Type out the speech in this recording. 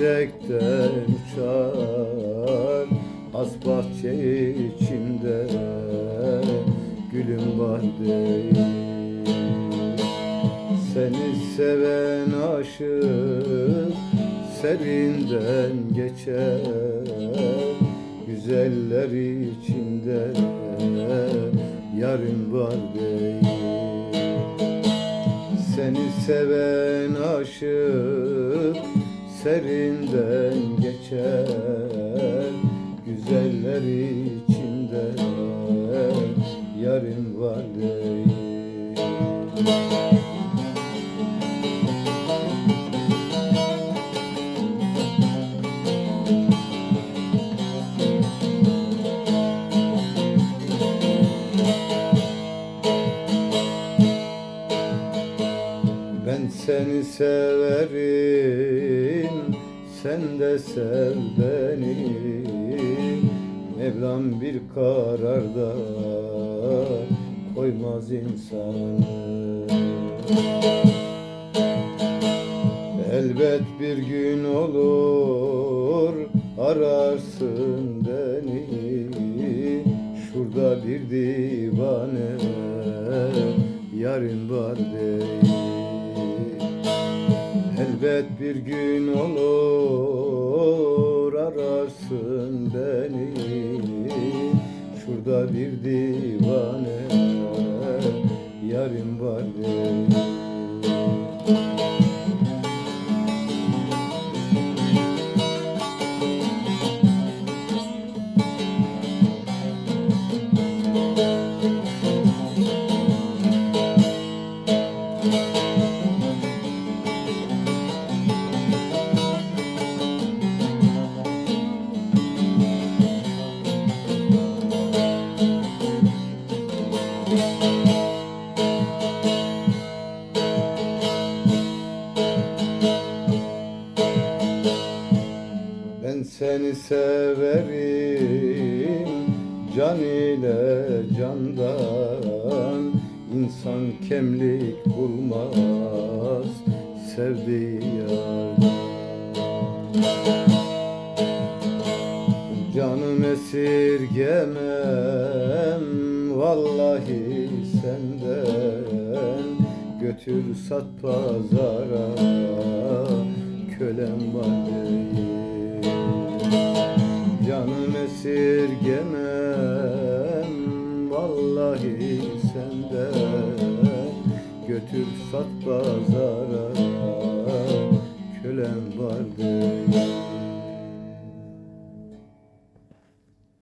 Yüksekten uçar Az bahçe içinde gülüm var değil. Seni seven aşık serinden geçer Güzeller içinde yarın var değil. Seni seven aşık serinden geçer. Güzeller içinde yarın var değil. Ben seni severim, sen de sev beni. Mevlam bir kararda koymaz insanı. Elbet bir gün olur ararsın beni Şurada bir divane yarın var değil Elbet bir gün olur ararsın beni. Şurada bir divane yarın var. değil Seni severim can ile candan. İnsan kemlik bulmaz sevdiği yardan Canım esirgemem vallahi senden Götür sat pazara Götür sat pazara